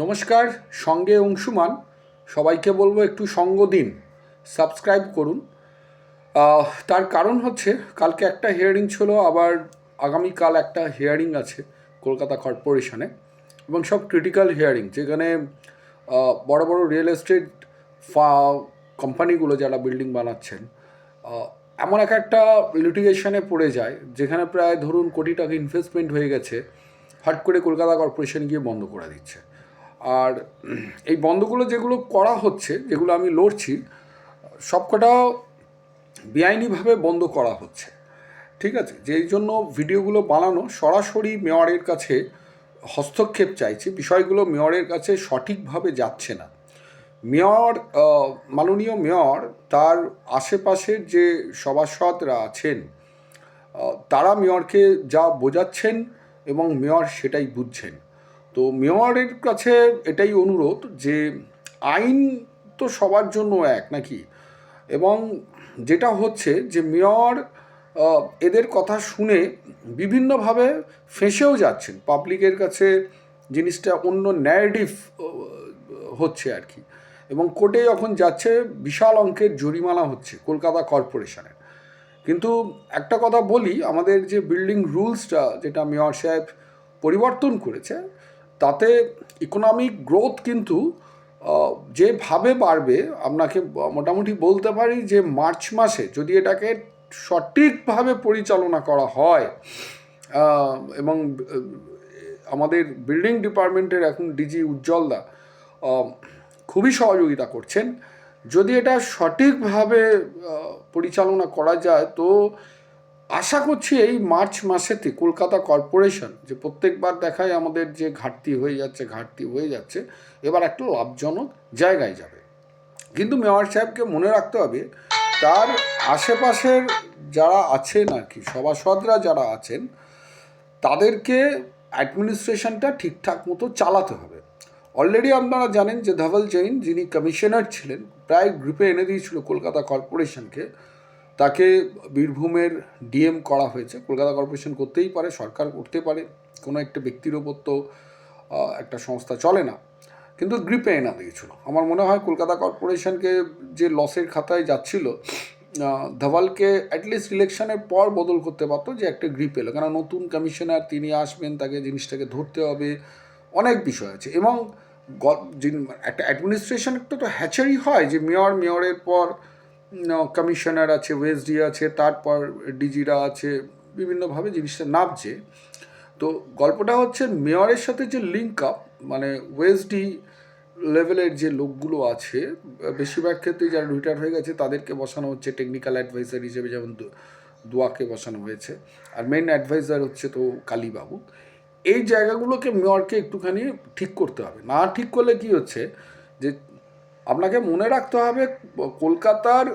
নমস্কার, সঙ্গে অংশুমান। সবাইকে বলব একটু সঙ্গ দিন, সাবস্ক্রাইব করুন। তার কারণ হচ্ছে, কালকে একটা হিয়ারিং ছিল, আবার আগামীকাল একটা হিয়ারিং আছে কলকাতা কর্পোরেশনে, এবং সব ক্রিটিক্যাল হিয়ারিং যেখানে বড় বড় রিয়েল এস্টেট ফা কোম্পানিগুলো যারা বিল্ডিং বানাচ্ছেন এমন এক একটা লিটিগেশনে পড়ে যায়, যেখানে প্রায় ধরুন কোটি টাকা ইনভেস্টমেন্ট হয়ে গেছে হট করে কলকাতা কর্পোরেশন গিয়ে বন্ধ করে দিচ্ছে। আর এই বন্ধগুলো যেগুলো করা হচ্ছে, যেগুলো আমি লড়ছি, সবকটা বেআইনিভাবে বন্ধ করা হচ্ছে। ঠিক আছে? যেই জন্য ভিডিওগুলো বানানো, সরাসরি মেয়রের কাছে হস্তক্ষেপ চাইছি, বিষয়গুলো মেয়রের কাছে সঠিকভাবে যাচ্ছে না। মেয়র মাননীয় মেয়র, তার আশেপাশের যে সভাসদরা আছেন তারা মেয়রকে যা বোঝাচ্ছেন এবং মেয়র সেটাই বুঝছেন। তো মেয়রের কাছে এটাই অনুরোধ যে আইন তো সবার জন্য এক নাকি? এবং যেটা হচ্ছে যে মেয়র এদের কথা শুনে বিভিন্নভাবে ফেঁসেও যাচ্ছেন। পাবলিকের কাছে জিনিসটা অন্য ন্যারেটিভ হচ্ছে আর কি। এবং কোর্টে যখন যাচ্ছে, বিশাল অঙ্কের জরিমানা হচ্ছে কলকাতা কর্পোরেশনের। কিন্তু একটা কথা বলি, আমাদের যে বিল্ডিং রুলসটা যেটা মেয়র সাহেব পরিবর্তন করেছে তাতে ইকোনমিক গ্রোথ কিন্তু যেভাবে বাড়বে, আপনাকে মোটামুটি বলতে পারি যে মার্চ মাসে যদি এটাকে সঠিকভাবে পরিচালনা করা হয় এবং আমাদের বিল্ডিং ডিপার্টমেন্টের এখন ডিজি উজ্জ্বলদা খুবই সহযোগিতা করছেন। যদি এটা সঠিকভাবে পরিচালনা করা যায়, তো আশা করছি এই মার্চ মাসেতে কলকাতা কর্পোরেশন যে প্রত্যেকবার দেখায় আমাদের যে ঘাটতি হয়ে যাচ্ছে, ঘাটতি হয়ে যাচ্ছে, এবার একটা লাভজনক জায়গায় যাবে। কিন্তু মেয়র সাহেবকে মনে রাখতে হবে, তার আশেপাশের যারা আছেন আর কি, সভাসদরা যারা আছেন, তাদেরকে অ্যাডমিনিস্ট্রেশনটা ঠিকঠাক মতো চালাতে হবে। অলরেডি আপনারা জানেন যে ধবল জৈন যিনি কমিশনার ছিলেন, প্রায় গ্রুপে এনে দিয়েছিল কলকাতা কর্পোরেশনকে। তাকে বীরভূমের ডিএম করা হয়েছে। কলকাতা কর্পোরেশন করতেই পারে, সরকার করতে পারে। কোনো একটা ব্যক্তির ওপর তো একটা সংস্থা চলে না। কিন্তু গ্রিপে এনে দিয়েছিল। আমার মনে হয় কলকাতা কর্পোরেশনকে যে লসের খাতায় যাচ্ছিল ধওয়ালকে অ্যাটলিস্ট ইলেকশনের পর বদল করতে পারতো যে একটা গ্রিপ এলো। কেন নতুন কমিশনার তিনি আসবেন, তাকে জিনিসটাকে ধরতে হবে, অনেক বিষয় আছে। এবং একটা অ্যাডমিনিস্ট্রেশন একটা তো হ্যাচারি হয় যে মেয়র মেয়রের পর কমিশনার আছে ওয়েসডি আছে, তারপর ডিজিরা আছে, বিভিন্নভাবে জিনিসটা নামছে। তো গল্পটা হচ্ছে মেয়রের সাথে যে লিঙ্ক আপ মানে ওয়েসডি লেভেলের যে লোকগুলো আছে, বেশিরভাগ ক্ষেত্রে যারা রিটায়ার হয়ে গেছে, তাদেরকে বসানো হচ্ছে টেকনিক্যাল অ্যাডভাইজার হিসেবে, যেমন দুয়াকে বসানো হয়েছে। আর মেইন অ্যাডভাইজার হচ্ছে তো কালীবাবু। এই জায়গাগুলোকে মেয়রকে একটুখানি ঠিক করতে হবে। না ঠিক করলে কি হচ্ছে, যে আপনাকে মনে রাখতে হবে, কলকাতার,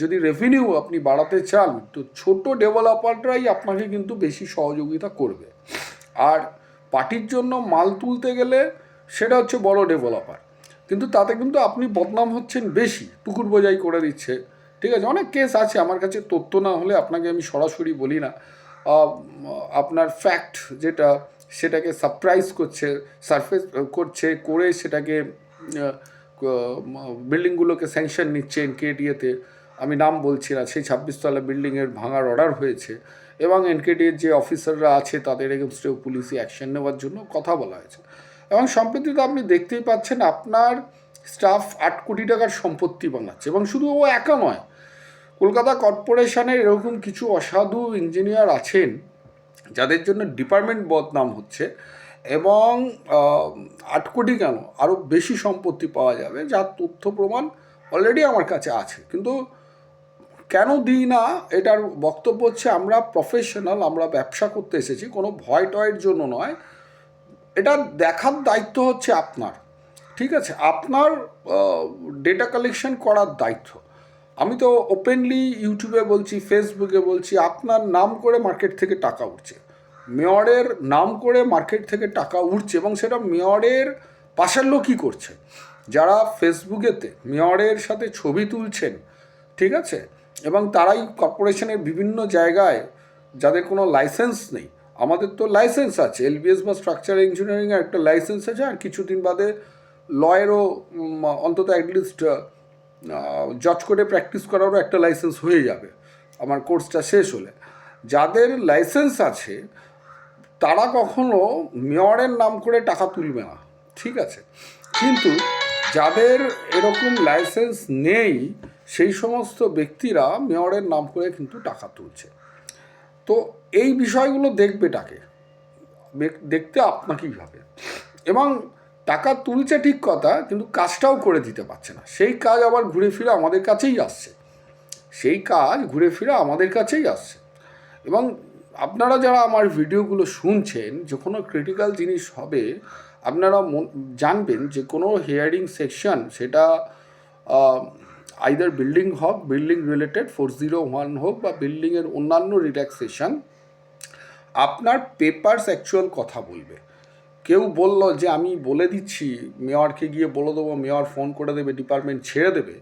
যদি রেভিনিউ আপনি বাড়াতে চান, তো ছোট ডেভেলপাররাই আপনাকে কিন্তু বেশি সহযোগিতা করবে। আর পার্টির জন্য মাল তুলতে গেলে সেটা হচ্ছে বড় ডেভেলপার কিন্তু তাতে কিন্তু আপনি বদনাম হচ্ছেন বেশি পুকুর বোঝাই করে দিচ্ছে। ঠিক আছে, অনেক কেস আছে, আমার কাছে তথ্য না হলে আপনাকে আমি সরাসরি বলি না। আপনার ফ্যাক্ট যেটা, সেটাকে সারপ্রাইজ করছে সারফেস করছে, করে সেটাকে বিল্ডিংগুলোকে স্যাংশন নিচ্ছে এনকেডিএতে। আমি নাম বলছি না, সেই ছাব্বিশতলা বিল্ডিংয়ের ভাঙার অর্ডার হয়েছে এবং এনকেডিএর যে অফিসাররা আছে তাদের এগেনস্টেও পুলিশি অ্যাকশন নেওয়ার জন্য কথা বলা হয়েছে। এবং সম্প্রতি তো আপনি দেখতেই পাচ্ছেন আপনার স্টাফ আট কোটি টাকার সম্পত্তি বানাচ্ছে এবং শুধু ও একা নয়, কলকাতা কর্পোরেশনের এরকম কিছু অসাধু ইঞ্জিনিয়ার আছেন যাদের জন্য ডিপার্টমেন্ট বদনাম হচ্ছে। এবং আট কোটি কেন? আরও বেশি সম্পত্তি পাওয়া যাবে, যার তথ্য প্রমাণ অলরেডি আমার কাছে আছে। কিন্তু কেন দিই না? এটার বক্তব্য হচ্ছে আমরা প্রফেশনাল আমরা ব্যবসা করতে এসেছি, কোনো ভয় টয়ের জন্য নয়। এটা দেখার দায়িত্ব হচ্ছে আপনার, ঠিক আছে? আপনার ডেটা কালেকশন করার দায়িত্ব। আমি তো ওপেনলি ইউটিউবে বলছি ফেসবুকে বলছি, আপনার নাম করে মার্কেট থেকে টাকা উঠছে। মেয়রের নাম করে মার্কেট থেকে টাকা উঠছে এবং সেটা মেয়রের পাশের লোকই করছে? যারা ফেসবুকেতে মেয়রের সাথে ছবি তুলছেন, ঠিক আছে? এবং তারাই কর্পোরেশনের বিভিন্ন জায়গায় যাদের কোনো লাইসেন্স নেই, আমাদের তো লাইসেন্স আছে। এলবিএস বা স্ট্রাকচার ইঞ্জিনিয়ারিংয়ের একটা লাইসেন্স আছে আর কিছুদিন বাদে লয়েরও অন্তত অ্যাটলিস্ট জজ করে প্র্যাকটিস করারও একটা লাইসেন্স হয়ে যাবে। আমার কোর্সটা শেষ হলে। যাদের লাইসেন্স আছে তারা কখনো মেয়রের নাম করে টাকা তুলবে না, ঠিক আছে? কিন্তু যাদের এরকম লাইসেন্স নেই, সেই সমস্ত ব্যক্তিরা মেয়রের নাম করে কিন্তু টাকা তুলছে। তো এই বিষয়গুলো দেখবে বেক- দেখতে আপনাকেই হবে। এবং টাকা তুলছে ঠিক কথা, কিন্তু কাজটাও করে দিতে পারছে না। সেই কাজ আবার ঘুরে ফিরে আমাদের কাছেই আসছে। সেই কাজ ঘুরে ফিরে আমাদের কাছেই আসছে। এবং আপনারা যারা আমার ভিডিওগুলো শুনছেন, যে কোনো ক্রিটিক্যাল জিনিস হবে, আপনারা জানবেন যে কোনো হিয়ারিং সেকশন সেটা আইদার বিল্ডিং হোক building related four zero one হোক বা বিল্ডিংয়ের অন্যান্য রিল্যাক্সেশন আপনার পেপারস অ্যাকচুয়াল কথা বলবে। কেউ বলল যে, আমি বলে দিচ্ছি মেয়রকে গিয়ে বলে দেবো মেয়র ফোন করে দেবে ডিপার্টমেন্ট ছেড়ে দেবে।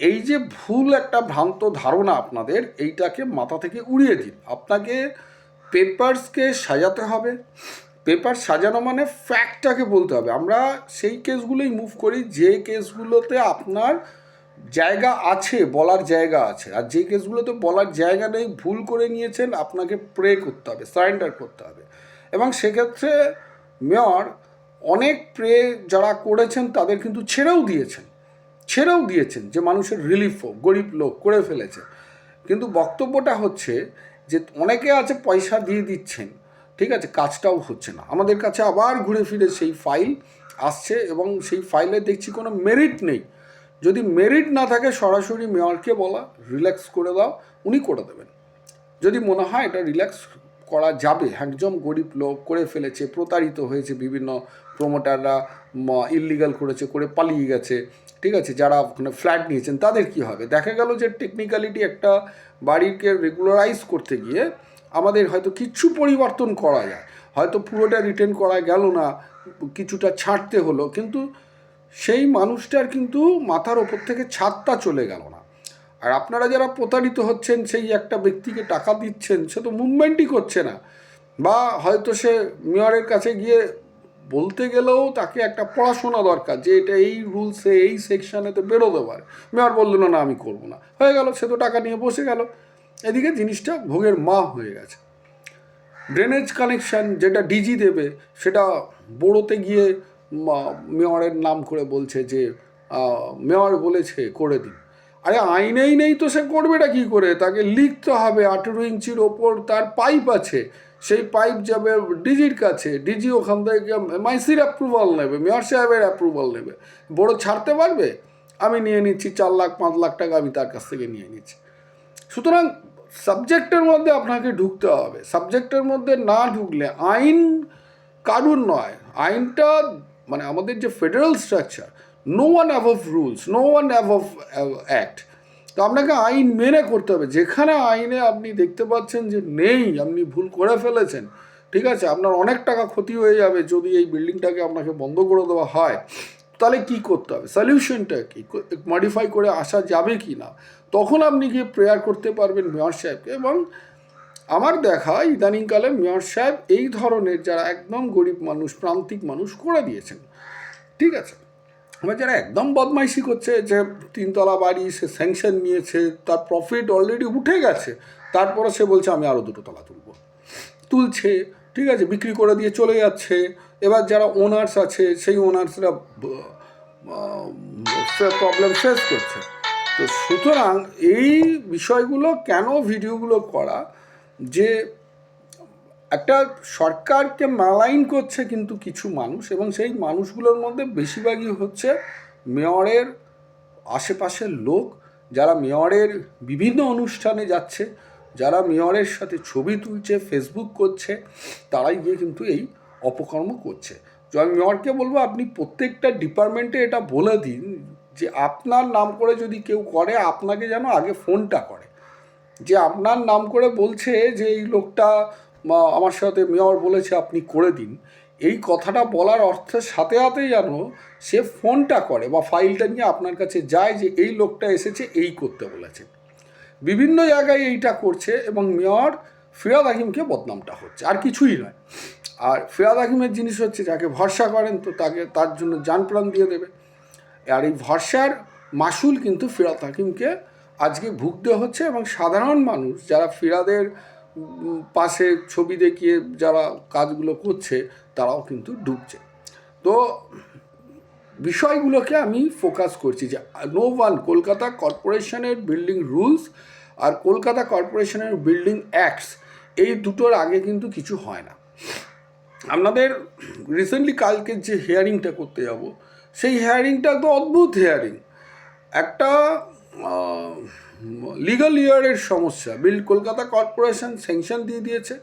এই যে ভুল একটা ভ্রান্ত ধারণা আপনাদের, এইটাকে মাথা থেকে উড়িয়ে দিন। আপনাকে পেপারসকে সাজাতে হবে। পেপার সাজানো মানে ফ্যাক্টটাকে বলতে হবে। আমরা সেই কেসগুলোই মুভ করি, যে কেসগুলোতে আপনার জায়গা আছে, বলার জায়গা আছে, আর যে কেসগুলোতে বলার জায়গা নেই, ভুল করে নিয়েছেন, আপনাকে প্রে করতে হবে সারেন্ডার করতে হবে। এবং সেক্ষেত্রে মেয়র অনেক প্রে যারা করেছেন, তাদের কিন্তু ছেড়েও দিয়েছেন। ছেড়েও দিয়েছেন যে মানুষের রিলিফ হোক, গরিব লোক, করে ফেলেছে। কিন্তু বক্তব্যটা হচ্ছে যে অনেকে আছে পয়সা দিয়ে দিচ্ছেন, ঠিক আছে, কাজটাও হচ্ছে না। আমাদের কাছে আবার ঘুরে ফিরে সেই ফাইল আসছে এবং সেই ফাইলে দেখছি কোনো মেরিট নেই। যদি মেরিট না থাকে, সরাসরি মেয়রকে বলা রিল্যাক্স করে দাও, উনি করে দেবেন। যদি মনে হয় এটা রিল্যাক্স করা যাবে। একজন গরিব লোক করে ফেলেছে, প্রতারিত হয়েছে বিভিন্ন প্রমোটাররা ইললিগাল করেছে, করে পালিয়ে গেছে, ঠিক আছে? যারা ওখানে ফ্ল্যাট নিয়েছেন, তাদের কি হবে? দেখা গেল যে টেকনিক্যালিটি একটা বাড়িকে রেগুলারাইজ করতে গিয়ে আমাদের হয়তো কিছু পরিবর্তন করা যায়। হয়তো পুরোটা রিটার্ন করা গেল না, কিছুটা ছাড়তে হলো, কিন্তু সেই মানুষটার কিন্তু মাথার ওপর থেকে ছাদটা চলে গেল না। আর আপনারা যারা প্রতারিত হচ্ছেন, সেই একটা ব্যক্তিকে টাকা দিচ্ছেন, সে তো মুভমেন্টই করছে না। বা হয়তো সে মেয়রের কাছে গিয়ে বলতে গেলেও তাকে একটা পড়াশোনা দরকার, যে এটা এই রুলসে এই সেকশানেতে বেরোতে পারে। মেয়র বলল, না না, আমি করব না। হয়ে গেল, সে তো টাকা নিয়ে বসে গেল। এদিকে জিনিসটা ভোগের মা হয়ে গেছে। ড্রেনেজ কানেকশান যেটা ডিজি দেবে, সেটা বড়োতে গিয়ে মেয়রের নাম করে বলছে যে মেয়র বলেছে, করে দিন। আরে আইনেই নেই তো সে করবেটা কী করে? তাকে লিখতে হবে আঠেরো ইঞ্চির ওপর তার পাইপ আছে। সেই পাইপ যাবে ডিজির কাছে। ডিজি ওখান থেকে মাইসির অ্যাপ্রুভাল নেবে, মেয়র সাহেবের অ্যাপ্রুভাল নেবে। বড় ছাড়তে পারবে? আমি নিয়ে নিচ্ছি চার লাখ, পাঁচ লাখ টাকা, আমি তার কাছ থেকে নিয়ে নিচ্ছি। সুতরাং সাবজেক্টের মধ্যে আপনাকে ঢুকতে হবে। সাবজেক্টের মধ্যে না ঢুকলে আইন কারুর নয়। আইনটা মানে আমাদের যে federal structure no one above rules no one above act তো আপনাকে আইন মেনে করতে হবে। যেখানে আইনে আপনি দেখতে পাচ্ছেন যে নেই, আপনি ভুল করে ফেলেছেন, ঠিক আছে? আপনার অনেক টাকা ক্ষতি হয়ে যাবে যদি এই বিল্ডিংটাকে আপনাকে বন্ধ করে দেওয়া হয়। তাহলে কি করতে হবে? সলিউশনটা কি? মডিফাই করে আসা যাবে কি না? তখন আপনি গিয়ে প্রেয়ার করতে পারবেন মেয়র সাহেবকে এবং আমার দেখা ইদানিংকালে মেয়র সাহেব এই ধরনের যারা একদম গরিব মানুষ, প্রান্তিক মানুষ করে দিয়েছেন। ঠিক আছে? এবার যারা একদম বদমাইশি করছে যে তিনতলা বাড়ি, সে স্যাংশন নিয়েছে, তার প্রফিট অলরেডি উঠে গেছে, তারপরে সে বলছে, আমি আরও দুটো তলা তুলব। তুলছে, ঠিক আছে, বিক্রি করে দিয়ে চলে যাচ্ছে। এবার যারা ওনার্স আছে, সেই ওনার্সরা প্রবলেম ফেস করছে। তো সুতরাং এই বিষয়গুলো কেন ভিডিওগুলো করা? যে একটা সরকারকে মালাইন করছে কিন্তু কিছু মানুষ এবং সেই মানুষগুলোর মধ্যে বেশিরভাগই হচ্ছে মেয়রের আশেপাশের লোক, যারা মেয়রের বিভিন্ন অনুষ্ঠানে যাচ্ছে, যারা মেয়রের সাথে ছবি তুলছে ফেসবুক করছে, তারাই গিয়ে কিন্তু এই অপকর্ম করছে। আমি মেয়রকে বলব, আপনি প্রত্যেকটা ডিপার্টমেন্টে এটা বলে দিন যে আপনার নাম করে যদি কেউ করে, আপনাকে যেন আগে ফোনটা করে। যে আপনার নাম করে বলছে যে এই লোকটা বা আমার সাথে মেয়র বলেছে আপনি করে দিন। এই কথাটা বলার অর্থের সাথে সাথেই যেন সে ফোনটা করে বা ফাইলটা নিয়ে আপনার কাছে যায় যে এই লোকটা এসেছে, এই করতে বলেছে। বিভিন্ন জায়গায় এইটা করছে এবং মেয়র ফিরাদ হাকিমকে বদনামটা হচ্ছে। আর কিছুই নয়। আর ফিরাদ হাকিমের জিনিস হচ্ছে, যাকে ভরসা করেন তো তাকে, তার জন্য যান প্রাণ দিয়ে দেবে। আর এই ভরসার মাসুল কিন্তু ফিরাদ হাকিমকে আজকে ভুগতে হচ্ছে এবং সাধারণ মানুষ, যারা ফিরাদের পাশে ছবি দেখিয়ে যারা কাজগুলো করছে, তারাও কিন্তু ডুবছে। তো বিষয়গুলোকে আমি ফোকাস করছি যে নো ওয়ান কলকাতা কর্পোরেশনের বিল্ডিং রুলস আর কলকাতা কর্পোরেশনের বিল্ডিং অ্যাক্টস এই দুটোর আগে কিন্তু কিছু হয় না। আপনাদের রিসেন্টলি কালকে যে হিয়ারিংটা করতে যাব, সেই হেয়ারিংটা তো অদ্ভুত হিয়ারিং একটা লিগাল ইয়ারের সমস্যা। বিল কলকাতা কর্পোরেশন স্যাংশন দিয়ে দিয়েছে।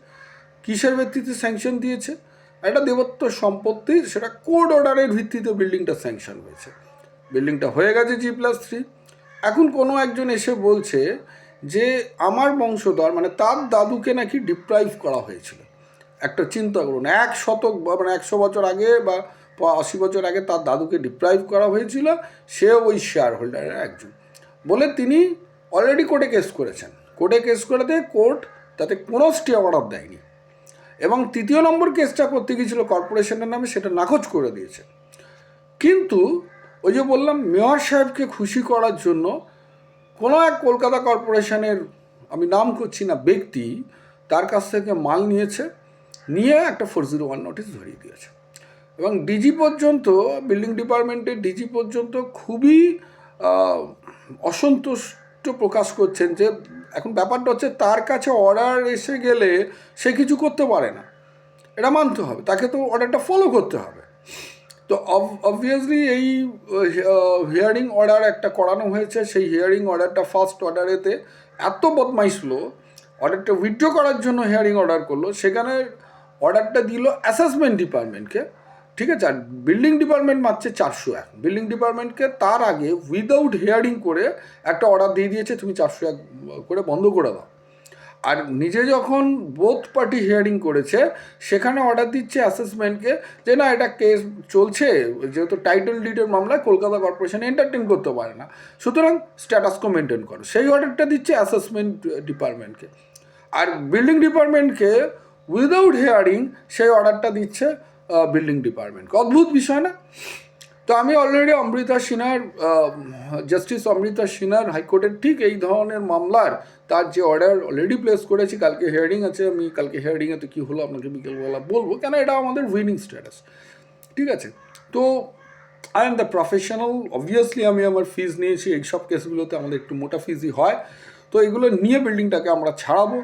কিসের ভিত্তিতে স্যাংশন দিয়েছে? একটা দেবত্ব সম্পত্তি, সেটা কোড অর্ডারের ভিত্তিতে বিল্ডিংটা স্যাংশন হয়েছে। বিল্ডিংটা হয়ে গেছে জি প্লাস থ্রি এখন কোনো একজন এসে বলছে যে, আমার বংশধর মানে তার দাদুকে নাকি ডিপ্রাইভ করা হয়েছিল। একটা চিন্তা করুন, এক শতক বা মানে একশো বছর আগে বা আশি বছর আগে তার দাদুকে ডিপ্রাইভ করা হয়েছিল। সে ওই শেয়ার হোল্ডারের একজন। বলে তিনি অলরেডি কোর্টে কেস করেছেন। কোর্টে কেস করে দিয়ে কোর্ট তাতে কোনো স্টে অর্ডার দেয়নি। এবং তৃতীয় নম্বর কেসটা করতে গিয়েছিল কর্পোরেশনের নামে, সেটা নাকচ করে দিয়েছে। কিন্তু ওই যে বললাম, মেয়র সাহেবকে খুশি করার জন্য কোনো এক কলকাতা কর্পোরেশনের আমি নাম করছি না, ব্যক্তি তার কাছ থেকে মাল নিয়েছে, নিয়ে একটা ফোর জিরো ওয়ান নোটিশ ধরিয়ে দিয়েছে। এবং ডিজি পর্যন্ত বিল্ডিং ডিপার্টমেন্টের ডিজি পর্যন্ত খুবই অসন্তুষ্ট প্রকাশ করছেন যে, এখন ব্যাপারটা হচ্ছে তার কাছে অর্ডার এসে গেলে সে কিছু করতে পারে না। এটা মানতে হবে, তাকে তো অর্ডারটা ফলো করতে হবে। তো অবভিয়াসলি এই হিয়ারিং অর্ডার একটা করানো হয়েছে, সেই হিয়ারিং অর্ডারটা ফার্স্ট অর্ডারেতে এত বদমাইশ লো অর্ডারটা উইথড্র করার জন্য হিয়ারিং অর্ডার করল, সেখানে অর্ডারটা দিল অ্যাসেসমেন্ট ডিপার্টমেন্টকে ঠিক আছে? আর বিল্ডিং ডিপার্টমেন্ট মারছে চারশো এক। বিল্ডিং ডিপার্টমেন্টকে তার আগে উইদাউট হিয়ারিং করে একটা অর্ডার দিয়ে দিয়েছে, তুমি চারশো এক করে বন্ধ করে দাও। আর নিজে যখন বোথ পার্টি হিয়ারিং করেছে, সেখানে অর্ডার দিচ্ছে অ্যাসেসমেন্টকে যে না, এটা কেস চলছে, যেহেতু টাইটেল ডিডের মামলায় কলকাতা কর্পোরেশন এন্টারটেন করতে পারে না। সুতরাং স্ট্যাটাসকো মেনটেন করো। সেই অর্ডারটা দিচ্ছে অ্যাসেসমেন্ট ডিপার্টমেন্টকে আর বিল্ডিং ডিপার্টমেন্টকে উইদাউট হিয়ারিং সেই অর্ডারটা দিচ্ছে বিল্ডিং ডিপার্টমেন্ট অদ্ভুত বিষয় না? তো আমি অলরেডি অমৃতা সিনহার জাস্টিস অমৃতা সিনহার হাইকোর্টের ঠিক এই ধরনের মামলার তার যে অর্ডার অলরেডি প্লেস করেছি, কালকে হিয়ারিং আছে, আমি কালকে হিয়ারিংয়ে তো কী হলো আপনাকে বিকেলবেলা বলব কেন এটা আমাদের উইনিং স্ট্যাটাস ঠিক আছে? তো I am the professional obviously আমি আমার ফিজ নিয়েছি, এইসব কেসগুলোতে আমাদের একটু মোটা ফিজই হয়। তো এগুলো নিয়ে বিল্ডিংটাকে আমরা ছাড়াবো।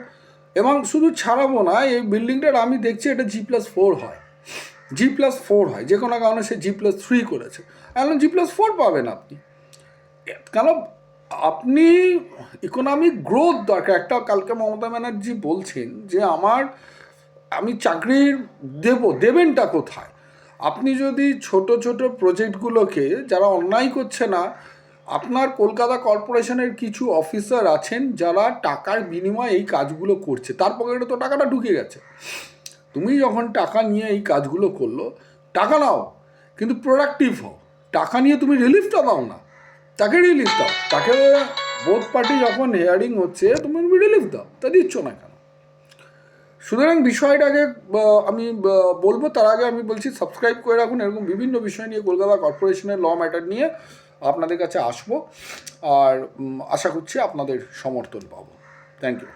এবং শুধু ছাড়াবো না, এই বিল্ডিংটার আমি দেখছি এটা জি প্লাস ফোর হয়। জি প্লাস ফোর হয়, যে কোনো কারণে সে জি প্লাস থ্রি করেছে। এখন জি প্লাস ফোর পাবেন আপনি। কেন? আপনি ইকোনমিক গ্রোথ দরকার। একটা কালকে মমতা ব্যানার্জি বলছেন যে, আমার, আমি চাকরির দেব, দেবেনটা কোথায়? আপনি যদি ছোট ছোট প্রজেক্টগুলোকে যারা অন্যায় করছে না, আপনার কলকাতা কর্পোরেশনের কিছু অফিসার আছেন যারা টাকার বিনিময়ে এই কাজগুলো করছে। তার পকেটে তো টাকাটা ঢুকে গেছে। তুমি যখন টাকা নিয়ে এই কাজগুলো করল, টাকা নাও, কিন্তু প্রোডাক্টিভ হও। টাকা নিয়ে তুমি রিলিফটা দাও না। তাকে রিলিফ দাও। তাকে বোধ পার্টি যখন হেয়ারিং হচ্ছে, তুমি তুমি রিলিফ দাও। তা দিচ্ছ না কেন? সুতরাং বিষয়টাকে আমি বলব, তার আগে আমি বলছি সাবস্ক্রাইব করে রাখুন। এরকম বিভিন্ন বিষয় নিয়ে কলকাতা কর্পোরেশনের ল ম্যাটার নিয়ে আপনাদের কাছে আসব। আর আশা করছি আপনাদের সমর্থন পাবো। Thank you